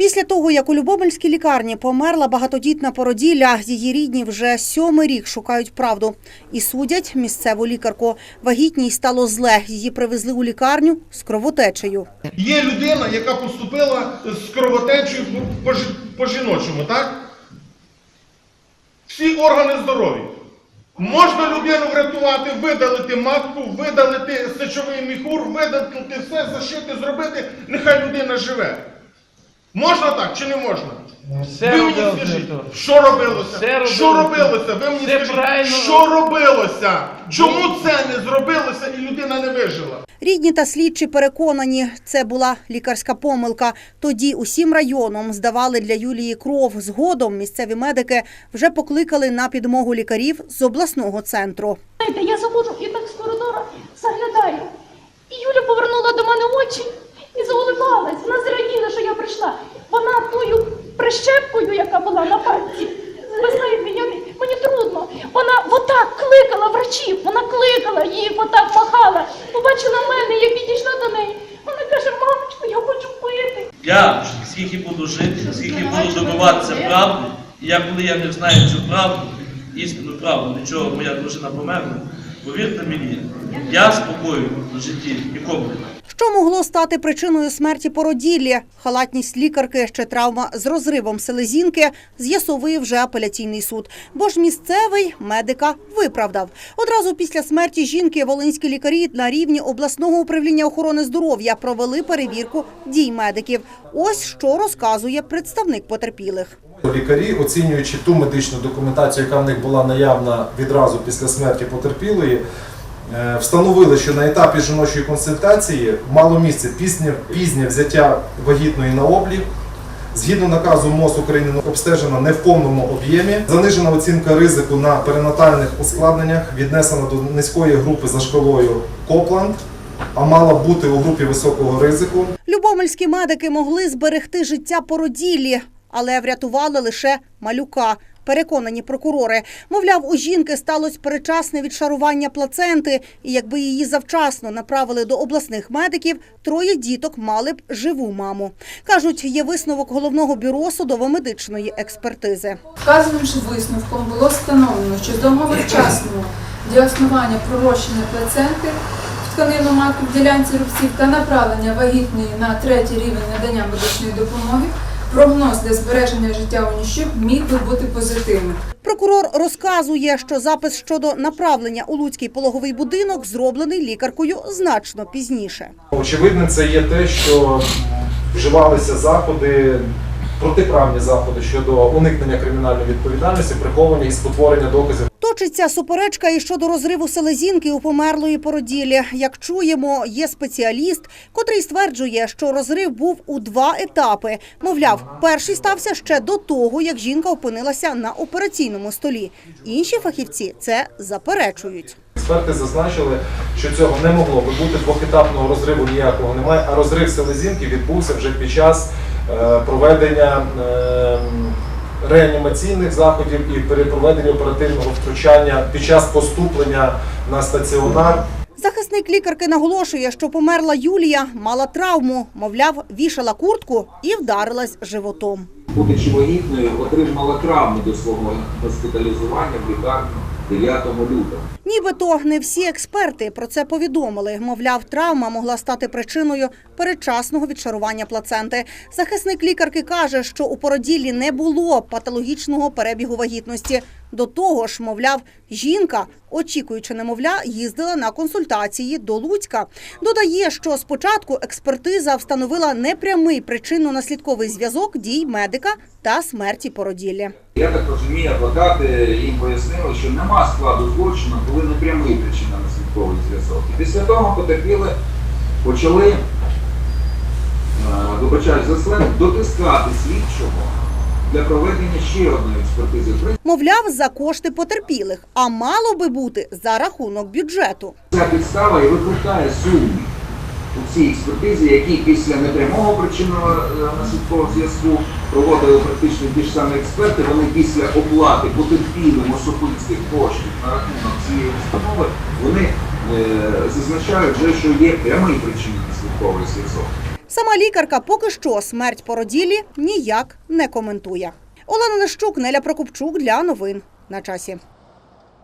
Після того, як у Любомельській лікарні померла багатодітна породілля, її рідні вже сьомий рік шукають правду і судять місцеву лікарку. Вагітній стало зле. Її привезли у лікарню з кровотечею. Є людина, яка поступила з кровотечею по, жі- по жіночому, так? Всі органи здоров'я. Можна людину врятувати, видалити матку, видалити сечовий міхур, видалити все, зашити, зробити, нехай людина живе. Можна так чи не можна? Все ви мені скажіть, що робилося? Все що робилося? Ви мені Все скажіть, правильно. що робилося? Чому це не зробилося і людина не вижила? Рідні та слідчі переконані, це була лікарська помилка. Тоді усім районом здавали для Юлії кров. Згодом місцеві медики вже покликали на підмогу лікарів з обласного центру. Знаєте, я заходжу і так з коридора заглядаю. І Юля повернула до мене очі і заулибалась. Вона що я прийшла. Вона тою прищепкою, яка була на пальці. Ви знаєте, я, мені трудно. Вона отак кликала врачів, вона кликала, їй отак махала. Побачила мене, я підійшла до неї. Вона каже, мамочко, я хочу пити. Я скільки буду жити, скільки буду добиватися правди, і я коли я не знаю цю правду, істинну правду, для чого моя дружина померла, повірте мені, я спокою в житті нікому не. Що могло стати причиною смерті породіллі? Халатність лікарки чи травма з розривом селезінки з'ясовує вже апеляційний суд. Бо ж місцевий медика виправдав. Одразу після смерті жінки волинські лікарі на рівні обласного управління охорони здоров'я провели перевірку дій медиків. Ось що розказує представник потерпілих. Лікарі, оцінюючи ту медичну документацію, яка в них була наявна відразу після смерті потерпілої, встановили, що на етапі жіночої консультації мало місце пізнє, пізнє взяття вагітної на облік. Згідно наказу МОЗ України обстежена не в повному об'ємі. Занижена оцінка ризику на перинатальних ускладненнях віднесена до низької групи за шкалою Копланд, а мала бути у групі високого ризику. Любомельські медики могли зберегти життя породіллі, але врятували лише малюка. Переконані прокурори. Мовляв, у жінки сталося передчасне відшарування плаценти, і якби її завчасно направили до обласних медиків, троє діток мали б живу маму. Кажуть, є висновок головного бюро судово-медичної експертизи. Же висновком було встановлено, що з домови вчасного діаснування пророщення плаценти в тканину матки в ділянці рубців та направлення вагітної на третій рівень надання медичної допомоги, прогноз для збереження життя у ніщук міг би бути позитивним. Прокурор розказує, що запис щодо направлення у Луцький пологовий будинок зроблений лікаркою значно пізніше. Очевидним це є те, що вживалися заходи, протиправні заходи щодо уникнення кримінальної відповідальності, приховування і спотворення доказів. Точиться суперечка і щодо розриву селезінки у померлої породілі. Як чуємо, є спеціаліст, котрий стверджує, що розрив був у два етапи. Мовляв, перший стався ще до того, як жінка опинилася на операційному столі. Інші фахівці це заперечують. Експерти зазначили, що цього не могло би бути двохетапного розриву ніякого немає, а розрив селезінки відбувся вже під час е, проведення е, реанімаційних заходів і при проведенні оперативного втручання під час поступлення на стаціонар. Захисник лікарки наголошує, що померла Юлія, мала травму, мовляв, вішала куртку і вдарилась животом. Будучи вагітною, отримала травму до свого госпіталізування в лікарню 9 лютого. Нібито не всі експерти про це повідомили. Мовляв, травма могла стати причиною передчасного відшарування плаценти. Захисник лікарки каже, що у породіллі не було патологічного перебігу вагітності. До того ж, мовляв, жінка, очікуючи немовля, їздила на консультації до Луцька. Додає, що спочатку експертиза встановила непрямий причинно-наслідковий зв'язок дій медика та смерті породіллі. Я так розумію, адвокати їм пояснили, що нема складу злочину, коли не прямий причинно-наслідковий зв'язок. Після того потерпіли, почали, е, вибачаю за дотискати слідчого для проведення ще одної експертизи. Мовляв, за кошти потерпілих, а мало би бути за рахунок бюджету. Ця підстава і викликає сумнів у цій експертизі, які після непрямого причинного е, наслідкового зв'язку проводили практично ті ж самі експерти. Вони після оплати потерпілим особистих коштів на рахунок цієї установи вони е, зазначають вже, що є прямий причинно наслідковий зв'язок. Сама лікарка поки що смерть породілі ніяк не коментує. Олена Лещук, Неля Прокопчук для новин на часі.